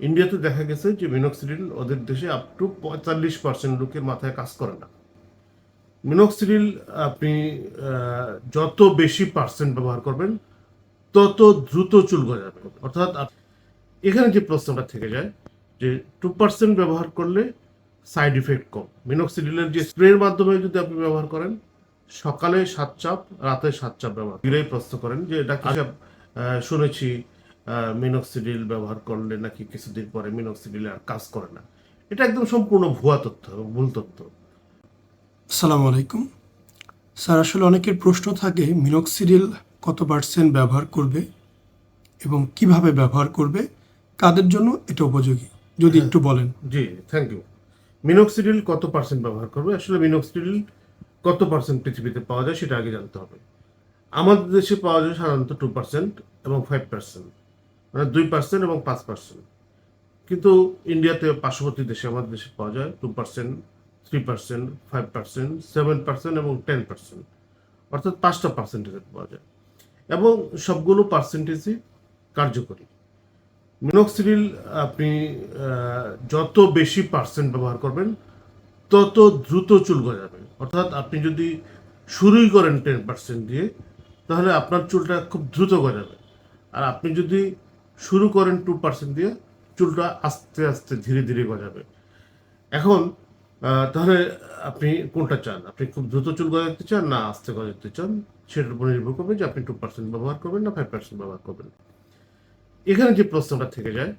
ইন্ডিয়াতে দেখা গেছে যে মিনক্সিডিল ওদের দেশে আপ টু পঁয়তাল্লিশ পার্সেন্ট লোকের মাথায় কাজ করে না। মিনক্সিডিল আপনি যত বেশি পার্সেন্ট ব্যবহার করবেন, তত দ্রুত চুল গজাবে। অর্থাৎ এখানে যে প্রশ্নটা থেকে যায় যে টু পার্সেন্ট ব্যবহার করলে সাইড ইফেক্ট কম। মিনক্সিডিলের যে স্প্রের মাধ্যমে যদি আপনি ব্যবহার করেন, সকালে সাত চাপ, রাতে সাত চাপ ব্যবহার এরাই প্রশ্ন করেন যে এটা শুনেছি মিনক্সিডিল ব্যবহার করলে নাকি কিছুদিন পরে মিনক্সিডিল আর কাজ করে না। এটা একদম সম্পূর্ণ ভুয়া তথ্য এবং ভুল তথ্য। আসসালামু আলাইকুম। স্যার আসলে অনেকের প্রশ্ন থাকে মিনক্সিডিল কত পার্সেন্ট ব্যবহার করবে এবং কীভাবে ব্যবহার করবে কাদের জন্য এটা উপযোগী? যদি একটু বলেন। জি থ্যাংক ইউ মিনক্সিডিল কত পার্সেন্ট ব্যবহার করবে? আসলে মিনক্সিডিল কত পার্সেন্ট পৃথিবীতে পাওয়া যায় সেটা আগে জানতে হবে। আমাদের দেশে পাওয়া যায় সাধারণত টু পার্সেন্ট এবং ফাইভ পার্সেন্ট মানে দুই পার্সেন্ট এবং পাঁচ পার্সেন্ট কিন্তু ইন্ডিয়াতে পার্শ্ববর্তী দেশে, আমাদের দেশে পাওয়া যায় two percent three percent five percent seven percent এবং টেন পার্সেন্ট অর্থাৎ পাঁচটা পার্সেন্টেজে পাওয়া যায়। এবং সবগুলো পার্সেন্টেজই কার্যকরী। মিনক্সিডিল আপনি যত বেশি পার্সেন্ট ব্যবহার করবেন, তত দ্রুত চুল গজাবে। অর্থাৎ আপনি যদি শুরুই করেন টেন পার্সেন্ট দিয়ে, তাহলে আপনার চুলটা খুব দ্রুত গজাবে। আর আপনি যদি শুরু করেন টু পার্সেন্ট দিয়ে চুলটা আস্তে আস্তে ধীরে ধীরে গজাবে। এখন তাহলে আপনি কোনটা চান? আপনি খুব দ্রুত চুল গজাতে চান না আস্তে গজাতে চান? সেটার উপর নির্ভর করবে যে আপনি টু পার্সেন্ট ব্যবহার করবেন না ফাইভ পার্সেন্ট ব্যবহার করবেন। এখানে যে প্রশ্নটা থেকে যায়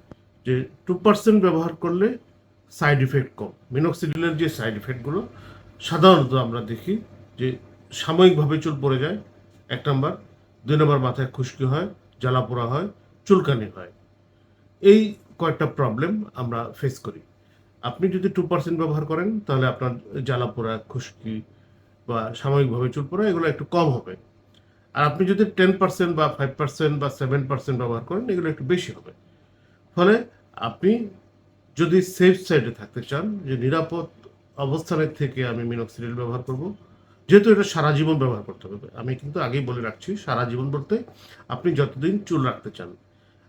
যে টু পার্সেন্ট ব্যবহার করলে সাইড ইফেক্ট কম। মিনক্সিডিলের যে সাইড ইফেক্টগুলো সাধারণত আমরা দেখি যে সাময়িকভাবে চুল পড়ে যায়, এক নম্বর দুই নম্বর মাথায় খুশকি হয়, জ্বালা পোড়া হয় চুলকানি হয়। এই কয়েকটা প্রবলেম আমরা ফেস করি। আপনি যদি টু পার্সেন্ট ব্যবহার করেন, তাহলে আপনার জ্বালা পোড়া, খুশকি বা সাময়িকভাবে চুল পড়া, এগুলো একটু কম হবে। আর আপনি যদি টেন পার্সেন্ট বা ফাইভ পার্সেন্ট বা সেভেন পার্সেন্ট ব্যবহার করেন, এগুলো একটু বেশি হবে। ফলে আপনি যদি সেফ সাইডে থাকতে চান, যে নিরাপদ অবস্থানের থেকে আমি মিনক্সিডিল ব্যবহার করব, যেহেতু এটা সারা জীবন ব্যবহার করতে হবে। আমি কিন্তু আগেই বলে রাখছি, সারা জীবন বলতে আপনি যতদিন চুল রাখতে চান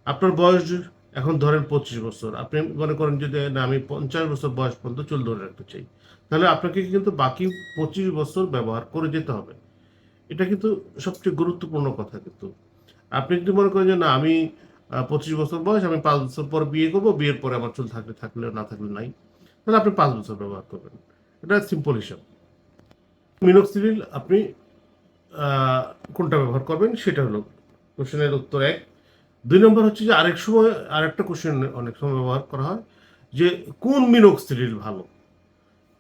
আপনার বয়স এখন ধরেন পঁচিশ বছর। আপনি মনে করেন যদি, না, আমি পঞ্চাশ বছর বয়স পর্যন্ত চুল ধরে রাখতে চাই। তাহলে আপনাকে কিন্তু বাকি পঁচিশ বছর ব্যবহার করে যেতে হবে। এটা কিন্তু সবচেয়ে গুরুত্বপূর্ণ কথা কিন্তু। আপনি যদি মনে করেন যে, না, আমি পঁচিশ বছর বয়স, আমি পাঁচ বছর পর বিয়ে করব, বিয়ের পরে আমার চুল থাকলে থাকলে না থাকলে নাই, তাহলে আপনি পাঁচ বছর ব্যবহার করবেন। এটা সিম্পল হিসাব। মিনক্সিডিল আপনি কোনটা ব্যবহার করবেন, সেটা হলো কোশ্চেনের উত্তর এক। দুই নম্বর হচ্ছে যে আরেক সময় আরেকটা কোশ্চেন অনেক সময় ব্যবহার করা হয় যে কোন মিনক্সিডিল ভালো?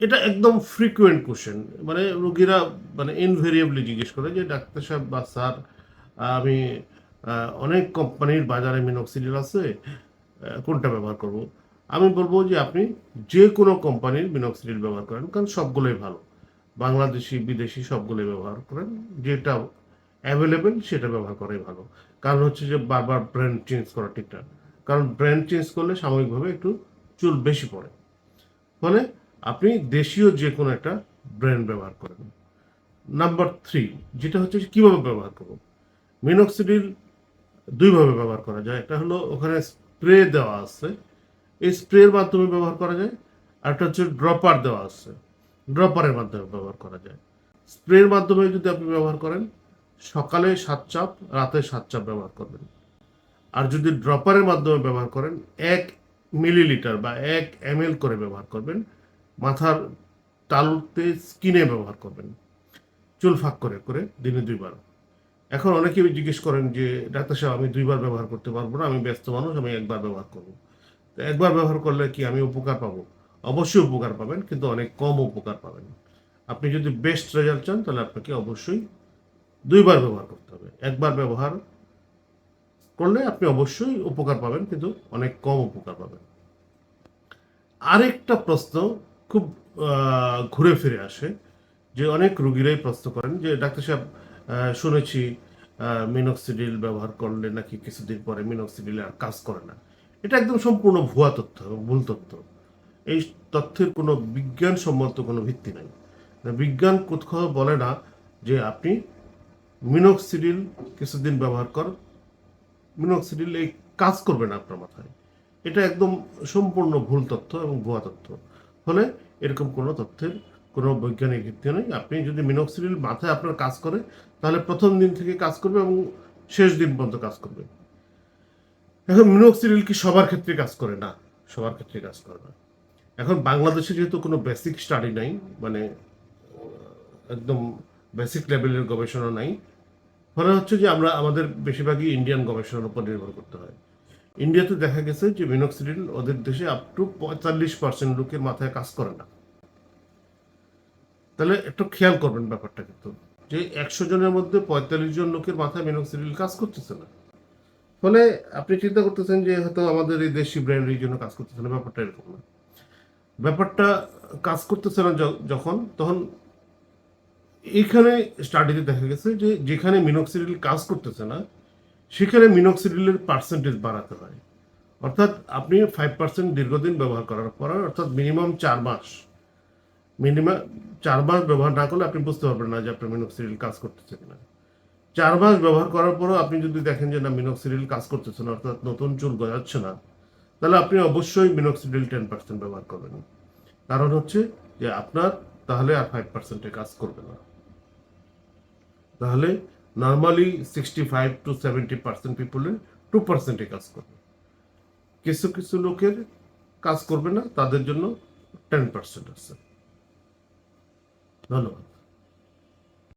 এটা একদম ফ্রিকুয়েন্ট কোশ্চেন মানে রোগীরা মানে ইনভেরিয়েবলি জিজ্ঞেস করে যে ডাক্তার সাহেব বা স্যার, আমি অনেক কোম্পানির বাজারে মিনক্সিডিল আছে কোনটা ব্যবহার করব? আমি বলব যে আপনি যে কোনো কোম্পানির মিনক্সিডিল ব্যবহার করেন, কারণ সবগুলোই ভালো। বাংলাদেশি, বিদেশি সবগুলোই ব্যবহার করেন, যেটা অ্যাভেলেবেল সেটা ব্যবহার করাই ভালো। কারণ হচ্ছে যে বারবার ব্র্যান্ড চেঞ্জ করা ঠিক না। কারণ ব্র্যান্ড চেঞ্জ করলে সাময়িকভাবে একটু চুল বেশি পড়ে। ফলে আপনি দেশীয় যে কোনো একটা ব্র্যান্ড ব্যবহার করেন। নাম্বার থ্রি যেটা হচ্ছে কীভাবে ব্যবহার করব? মিনক্সিডিল দুইভাবে ব্যবহার করা যায়। একটা হলো ওখানে স্প্রে দেওয়া আছে। এই স্প্রের মাধ্যমে ব্যবহার করা যায়। আর একটা হচ্ছে ড্রপার দেওয়া আছে। ড্রপারের মাধ্যমে ব্যবহার করা যায়। স্প্রের মাধ্যমে যদি আপনি ব্যবহার করেন সকালে সাত চাপ, রাতে সাত চাপ ব্যবহার করবেন। আর যদি ড্রপারের মাধ্যমে ব্যবহার করেন, এক মিলিলিটার বা এক এম করে ব্যবহার করবেন। মাথার তালুতে স্কিনে ব্যবহার করবেন। চুল ফাঁক করে করে দিনে দুইবার। এখন অনেকেই জিজ্ঞেস করেন যে, ডাক্তার সাহেব, আমি দুইবার ব্যবহার করতে পারব না, আমি ব্যস্ত মানুষ, আমি একবার ব্যবহার করব। তো একবার ব্যবহার করলে কি আমি উপকার পাবো? অবশ্যই উপকার পাবেন, কিন্তু অনেক কম উপকার পাবেন। আপনি যদি বেস্ট রেজাল্ট চান, তাহলে আপনাকে অবশ্যই দুইবার ব্যবহার করতে হবে। একবার ব্যবহার করলে আপনি অবশ্যই উপকার পাবেন, কিন্তু অনেক কম উপকার পাবেন। আরেকটা প্রশ্ন খুব ঘুরে ফিরে আসে, যে অনেক রুগীরাই প্রশ্ন করেন যে, ডাক্তার সাহেব শুনেছি মিনক্সিডিল ব্যবহার করলে নাকি কিছুদিন পরে মিনক্সিডিল আর কাজ করে না। এটা একদম সম্পূর্ণ ভুয়া তথ্য এবং ভুল তথ্য। এই তথ্যের কোনো বিজ্ঞানসম্মত কোনো ভিত্তি নেই। বিজ্ঞান কোথাও বলে না যে, আপনি মিনক্সিডিল কিছুদিন ব্যবহার কর। মিনক্সিডিল এই কাজ করবে না আপনার মাথায়। এটা একদম সম্পূর্ণ ভুল তথ্য এবং ভুয়া তথ্য। ফলে এরকম কোনো তথ্যের কোনো বৈজ্ঞানিক ভিত্তি নেই। আপনি যদি মিনক্সিডিল মাথায় আপনার কাজ করে, তাহলে প্রথম দিন থেকে কাজ করবে এবং শেষ দিন পর্যন্ত কাজ করবে। এখন মিনক্সিডিল কি সবার ক্ষেত্রে কাজ করে? না, সবার ক্ষেত্রে কাজ করে না। এখন বাংলাদেশে যেহেতু কোনো বেসিক স্টাডি নাই মানে একদম বেসিক লেভেলের গবেষণা নাই। ফলে হচ্ছে যে আমরা আমাদের বেশিরভাগই ইন্ডিয়ান গবেষণার উপর নির্ভর করতে হয়। ইন্ডিয়াতে দেখা গেছে যে মিনক্সিডিল ওদের দেশে আপ টু পঁয়তাল্লিশ পার্সেন্ট লোকের মাথায় কাজ করে না। তাহলে একটু খেয়াল করবেন ব্যাপারটা কিন্তু, যে একশো জনের মধ্যে পঁয়তাল্লিশ জন লোকের মাথায় মিনক্সিডিল কাজ করতেছে না। ফলে আপনি চিন্তা করতেছেন যে হয়তো আমাদের এই দেশি ব্র্যান্ড এই জন্য কাজ করতেছে না, ব্যাপারটা এরকম না। ব্যাপারটা কাজ করতেছে না যখন, তখন এইখানে স্টাডিতে দেখা গেছে যে যেখানে মিনক্সিডিল কাজ করতেছে না, সেখানে মিনক্সিডিলের পার্সেন্টেজ বাড়াতে হয়। অর্থাৎ আপনি ফাইভ পার্সেন্ট দীর্ঘদিন ব্যবহার করার পর, অর্থাৎ মিনিমাম চার মাস মিনিমাম চার মাস ব্যবহার না করলে আপনি বুঝতে পারবেন না যে আপনার মিনক্সিডিল কাজ করতেছে কিনা। চার মাস ব্যবহার করার পরও আপনি যদি দেখেন যে না মিনক্সিডিল কাজ করতেছে না, অর্থাৎ নতুন চুল গজাচ্ছে না, তাহলে আপনি অবশ্যই মিনক্সিডিল টেন পার্সেন্ট ব্যবহার করবেন। কারণ হচ্ছে যে আপনার তাহলে আর ফাইভ পার্সেন্টে কাজ করবে না। তাহলে normally sixty five to seventy percent পিপুলের two পার্সেন্টে কাজ করবে। কিছু কিছু লোকের কাজ করবে না, তাদের জন্য টেন পার্সেন্ট আছে। ধন্যবাদ।